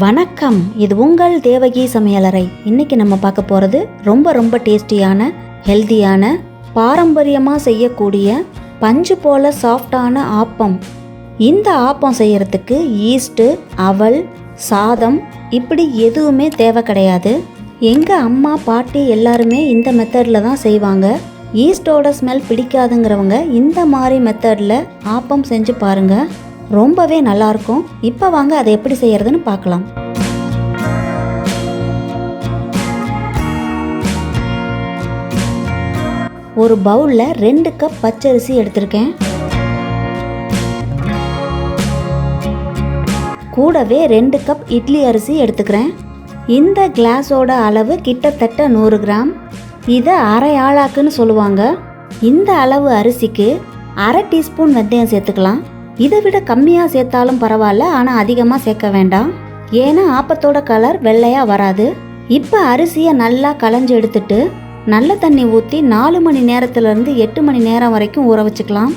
வணக்கம். இது உங்கள் தேவகி சமையலறை. இன்னைக்கு நம்ம பார்க்க போகிறது ரொம்ப ரொம்ப டேஸ்டியான ஹெல்தியான பாரம்பரியமாக செய்யக்கூடிய பஞ்சு போல சாஃப்டான ஆப்பம். இந்த ஆப்பம் செய்யறதுக்கு ஈஸ்ட்டு அவல் சாதம் இப்படி எதுவுமே தேவை கிடையாது. எங்கள் அம்மா பாட்டி எல்லாருமே இந்த மெத்தடில் தான் செய்வாங்க. ஈஸ்டோட ஸ்மெல் பிடிக்காதுங்கிறவங்க இந்த மாதிரி மெத்தடில் ஆப்பம் செஞ்சு பாருங்கள் ரொம்பவே நல்லாயிருக்கும். இப்போ வாங்க அதை எப்படி செய்யறதுன்னு பார்க்கலாம். ஒரு பவுலில் ரெண்டு கப் பச்சரிசி எடுத்திருக்கேன். கூடவே ரெண்டு கப் இட்லி அரிசி எடுத்துக்கிறேன். இந்த கிளாஸோட அளவு கிட்டத்தட்ட நூறு கிராம். இதை அரை ஆளாக்குன்னு சொல்லுவாங்க. இந்த அளவு அரிசிக்கு அரை டீஸ்பூன் வெந்தயம் சேர்த்துக்கலாம். இதை விட கம்மியாக சேர்த்தாலும் பரவாயில்ல ஆனால் அதிகமாக சேர்க்க வேண்டாம். ஏன்னா ஆப்பத்தோட கலர் வெள்ளையாக வராது. இப்போ அரிசியை நல்லா களைஞ்சு எடுத்துட்டு நல்ல தண்ணி ஊற்றி நாலு மணி நேரத்துலேருந்து எட்டு மணி நேரம் வரைக்கும் ஊற வச்சுக்கலாம்.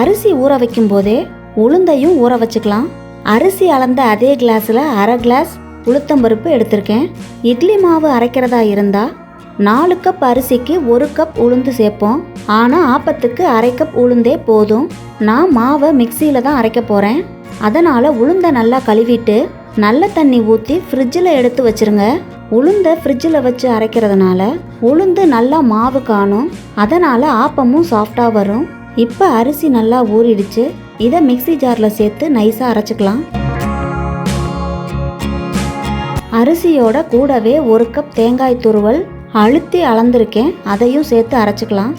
அரிசி ஊற வைக்கும் போதே உளுந்தையும் ஊற வச்சுக்கலாம். அரிசி அளந்த அதே கிளாஸில் அரை கிளாஸ் உளுத்தம்பருப்பு எடுத்திருக்கேன். இட்லி மாவு அரைக்கிறதா இருந்தால் நாலு கப் அரிசிக்கு ஒரு கப் உளுந்து சேர்ப்போம். ஆனால் ஆப்பத்துக்கு அரை கப் உளுந்தே போதும். நான் மாவை மிக்சியில் தான் அரைக்க போகிறேன் அதனால் உளுந்தை நல்லா கழுவிட்டு நல்ல தண்ணி ஊற்றி ஃப்ரிட்ஜில் எடுத்து வச்சிருங்க. உளுந்தை ஃப்ரிட்ஜில் வச்சு அரைக்கிறதுனால உளுந்து நல்லா மாவு காணும். அதனால் ஆப்பமும் சாஃப்டாக வரும். இப்போ அரிசி நல்லா ஊறிடுச்சு. இதை மிக்ஸி ஜாரில் சேர்த்து நைஸாக அரைச்சிக்கலாம். அரிசியோட கூடவே ஒரு கப் தேங்காய் துருவல் அழுத்தி அளந்திருக்கேன். அதையும் சேர்த்து அரைச்சிக்கலாம்.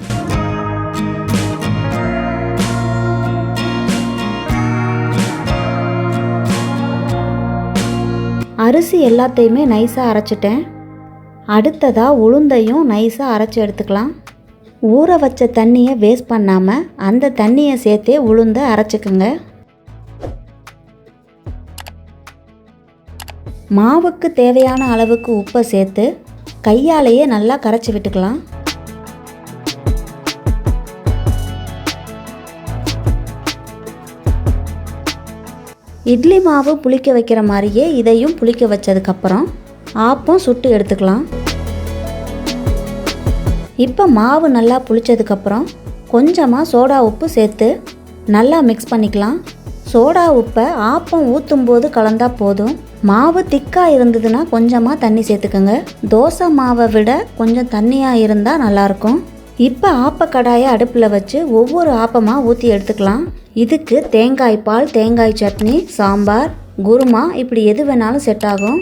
அரிசி எல்லாத்தையுமே நைஸாக அரைச்சிட்டேன். அடுத்ததாக உளுந்தையும் நைஸாக அரைச்சி எடுத்துக்கலாம். ஊற வச்ச தண்ணியை வேஸ்ட் பண்ணாமல் அந்த தண்ணியை சேர்த்தே உளுந்தை அரைச்சிக்குங்க. மாவுக்கு தேவையான அளவுக்கு உப்பை சேர்த்து கையாலேயே நல்லா கரைச்சி விட்டுக்கலாம். இட்லி மாவு புளிக்க வைக்கிற மாதிரியே இதையும் புளிக்க வச்சதுக்கப்புறம் ஆப்பம் சுட்டு எடுத்துக்கலாம். இப்போ மாவு நல்லா புளிச்சதுக்கப்புறம் கொஞ்சமாக சோடா உப்பு சேர்த்து நல்லா மிக்ஸ் பண்ணிக்கலாம். சோடா உப்பை ஆப்பம் ஊற்றும் போது கலந்தால் போதும். மாவு திக்காக இருந்ததுன்னா கொஞ்சமாக தண்ணி சேர்த்துக்கோங்க. தோசை மாவை விட கொஞ்சம் தண்ணியாக இருந்தால் நல்லாயிருக்கும். இப்போ ஆப்ப கடாயை அடுப்பில் வச்சு ஒவ்வொரு ஆப்பமாக ஊற்றி எடுத்துக்கலாம். இதுக்கு தேங்காய் பால் தேங்காய் சட்னி சாம்பார் குருமா இப்படி எது வேணாலும் செட் ஆகும்.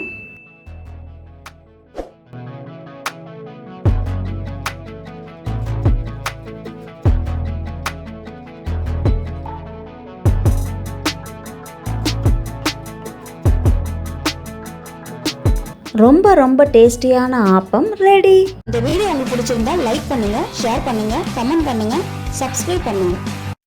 ரொம்ப ரொம்ப டேஸ்டியான ஆப்பம் ரெடி. இந்த வீடியோ உங்களுக்கு பிடிச்சிருந்தா லைக் பண்ணுங்க ஷேர் பண்ணுங்க கமெண்ட் பண்ணுங்க சப்ஸ்கிரைப் பண்ணுங்க.